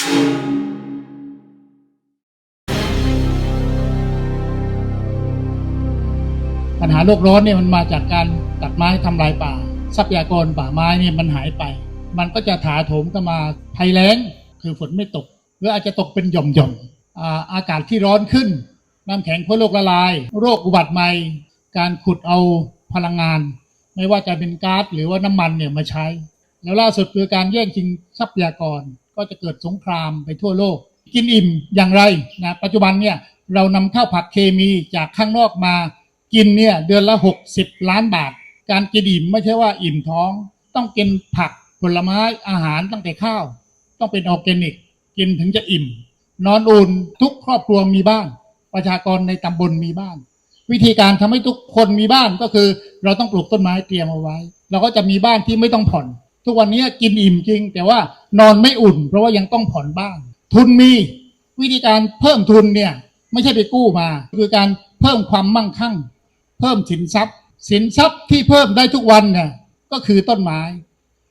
ปัญหาโลกร้อนเนี่ยมันมาจากการตัดไม้ทำลายป่า ทรัพยากรป่าไม้เนี่ยมันหายไป มันก็จะถาโถมเข้ามาภัยแล้งคือฝนไม่ตก หรืออาจจะตกเป็นหย่อมๆอาอากาศที่ร้อนขึ้น น้ำแข็งขั้วโลกละลาย โรคอุบัติใหม่ การขุดเอาพลังงาน ไม่ว่าจะเป็นก๊าซหรือว่าน้ำมันเนี่ยมาใช้ แล้วล่าสุดคือการแย่งชิงทรัพยากร ก็จะเกิดสงครามไปทั่วโลก กินอิ่มอย่างไรนะปัจจุบันเนี่ยเรานำข้าวผักเคมีจากข้างนอกมา กินเนี่ยเดือนละ 60 ล้านบาท การกินอิ่มไม่ใช่ว่าอิ่มท้อง ต้องกินผักผลไม้อาหารตั้งแต่ข้าว ต้องเป็นออร์แกนิก กินถึงจะอิ่ม นอนอุ่นทุกครอบครัวมีบ้าน ประชากรในตำบลมีบ้าน วิธีการทำให้ทุกคนมีบ้านก็คือ เราต้องปลูกต้นไม้เตรียมเอาไว้ เราก็จะมีบ้านที่ไม่ต้องผ่อน ทุกวันนี้กินอิ่มจริง แต่ว่านอนไม่อุ่น เพราะว่ายังต้องผ่อนบ้าน ทุนมีวิธีการเพิ่มทุนเนี่ยไม่ใช่ไปกู้มา คือการเพิ่มความมั่งคั่ง เพิ่มสินทรัพย์ สินทรัพย์ที่เพิ่มได้ทุกวันเนี่ยก็คือต้นไม้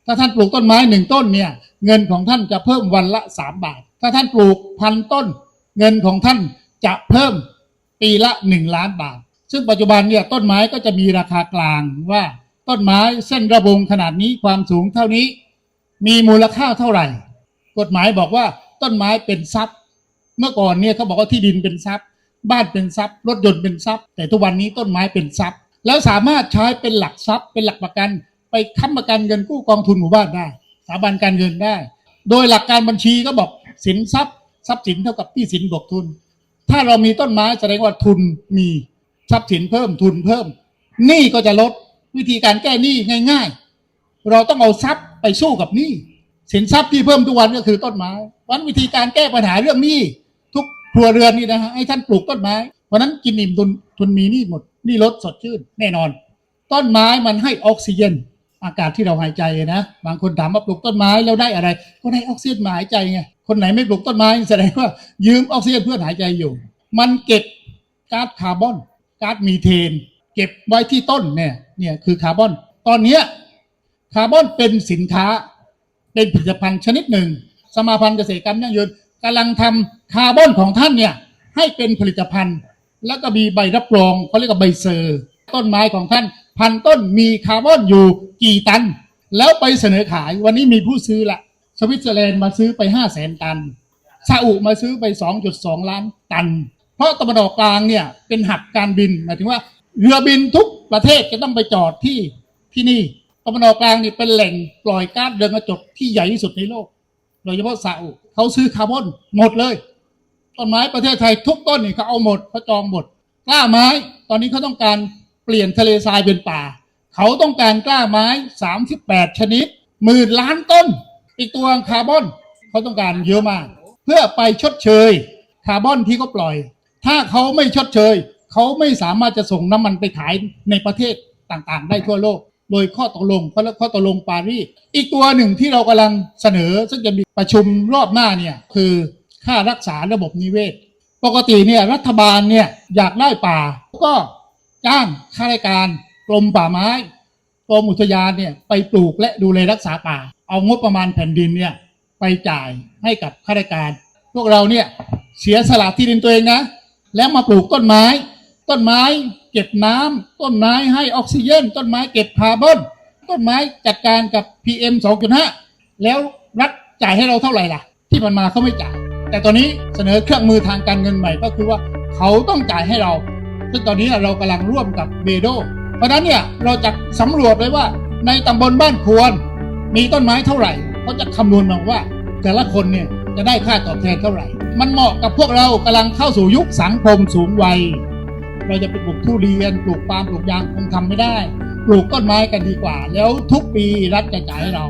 ถ้าท่านปลูกต้นไม้หนึ่งต้นเนี่ยเงินของท่านจะเพิ่มวันละสามบาท ถ้าท่านปลูกพันต้น เงินของท่านจะเพิ่มปีละหนึ่งล้านบาท ซึ่งปัจจุบันเนี่ยต้นไม้ก็จะมีราคากลางว่า ต้นไม้เส้นระบงขนาดนี้ความสูงเท่านี้ มีมูลค่าเท่าไหร่ กฎหมายบอกว่าต้นไม้เป็นทรัพย์ เมื่อก่อนเนี่ยเขาบอกว่าที่ดินเป็นทรัพย์ บ้านเป็นทรัพย์ รถยนต์เป็นทรัพย์ แต่ทุกวันนี้ต้นไม้เป็นทรัพย์ แล้วสามารถใช้เป็นหลักทรัพย์ เป็นหลักประกัน ไปค้ำประกันเงินกู้กองทุนหมู่บ้านได้สถาบันการเงินได้ โดยหลักการบัญชีก็บอกสินทรัพย์ ทรัพย์สินเท่ากับที่สินบวกทุน ถ้าเรามีต้นไม้แสดงว่าทุนมีทรัพย์สินเพิ่มทุนเพิ่มหนี้ก็จะลด วิธีการแก้หนี้ง่าย ๆ เราต้องเอาทรัพย์ไปสู้กับหนี้สินทรัพย์ที่เพิ่มทุกวันก็คือต้นไม้วันวิธีการแก้ปัญหาเรื่องหนี้ทุกครัวเรือนนี่นะฮะให้ท่านปลูกต้นไม้เพราะนั้นกินอิ่มทุนทุนมีหนี้หมดหนี้ลดสดชื่นแน่นอน ต้นไม้มันให้ออกซิเจนอากาศที่เราหายใจนะบางคนถามว่าปลูกต้นไม้แล้วได้อะไร ก็ได้ออกซิเจนมาหายใจไงคนไหนไม่ปลูกต้นไม้แสดงว่ายืมออกซิเจนเพื่อหายใจอยู่ มันเก็บก๊าซคาร์บอนก๊าซมีเทน เก็บไว้ที่ต้นเนี่ยเนี่ยคือคาร์บอน ตอนเนี้คาร์บอนเป็นสินค้าเป็นผลิตภัณฑ์ชนิดหนึ่ง สมาพันธ์เกษตรกรรมยั่งยืนกำลังทำคาร์บอนของท่านเนี่ยให้เป็นผลิตภัณฑ์ แล้วก็มีใบรับรองเขาเรียกว่าใบเซอร์ต้นไม้ของท่าน พันต้นมีคาร์บอนอยู่กี่ตัน แล้วไปเสนอขายวันนี้มีผู้ซื้อละสวิตเซอร์แลนด์มาซื้อไป5 0 0แสนตันซาอุมาซื้อไป 2.2 ล้านตัน เพราะตะวันออกกลางเนี่ยเป็นหับการบินหมายถึงว่า เรือบินทุกประเทศจะต้องไปจอดที่ที่นี่ตะวันออกกลางนี่เป็นแหล่งปล่อยก๊าซเรือนกระจกที่ใหญ่ที่สุดในโลก โดยเฉพาะซาอุเขาซื้อคาร์บอนหมดเลยต้นไม้ประเทศไทยทุกต้นนี่เขาเอาหมดเขาจองหมดกล้าไม้ตอนนี้เขาต้องการเปลี่ยนทะเลทรายเป็นป่า เขาต้องการกล้าไม้ 38 ชนิดหมื่นล้านต้น อีกตัวคาร์บอนเขาต้องการเยอะมาก เพื่อไปชดเชยคาร์บอนที่เขาปล่อย ถ้าเขาไม่ชดเชย เขาไม่สามารถจะส่งน้ำมันไปขายในประเทศต่างๆ ได้ทั่วโลก โดยข้อตกลงเขาเรียกข้อตกลงปารีสอีกตัวหนึ่งที่เรากำลังเสนอ ซึ่งจะมีประชุมรอบหน้าเนี่ยคือค่ารักษาระบบนิเวศ ปกติเนี่ยรัฐบาลเนี่ยอยากได้ป่าก็จ้างข้าราชการกรมป่าไม้กรมอุทยานเนี่ยไปปลูกและดูแลรักษาป่า เอางบประมาณแผ่นดินเนี่ยไปจ่ายให้กับข้าราชการ พวกเราเนี่ยเสียสละที่ดินตัวเองนะ แล้วมาปลูกต้นไม้ ต้นไม้เก็บน้ำต้นไม้ให้ออกซิเจนต้นไม้เก็บคาร์บอนต้นไม้จัดการกับ PM 2.5 แล้วรัฐจ่ายให้เราเท่าไหร่ล่ะ ที่ผ่านมาเขาไม่จ่าย แต่ตอนนี้เสนอเครื่องมือทางการเงินใหม่ก็คือว่าเขาต้องจ่ายให้เราซึ่งตอนนี้เรากำลังร่วมกับเบโด เพราะฉะนั้นเนี่ยเราจะสำรวจเลยว่าในตำบลบ้านควร มีต้นไม้เท่าไหร่เขาจะคำนวณมาว่า แต่ละคนเนี่ยจะได้ค่าตอบแทนเท่าไหร่ มันเหมาะกับพวกเรากำลังเข้าสู่ยุคสังคมสูงวัย เราจะไปปลูกทุเรียน ปลูกปาล์มปลูกยางคงทำไม่ได้ ปลูกต้นไม้กันดีกว่า แล้วทุกปีรัฐจะจ่ายให้เรา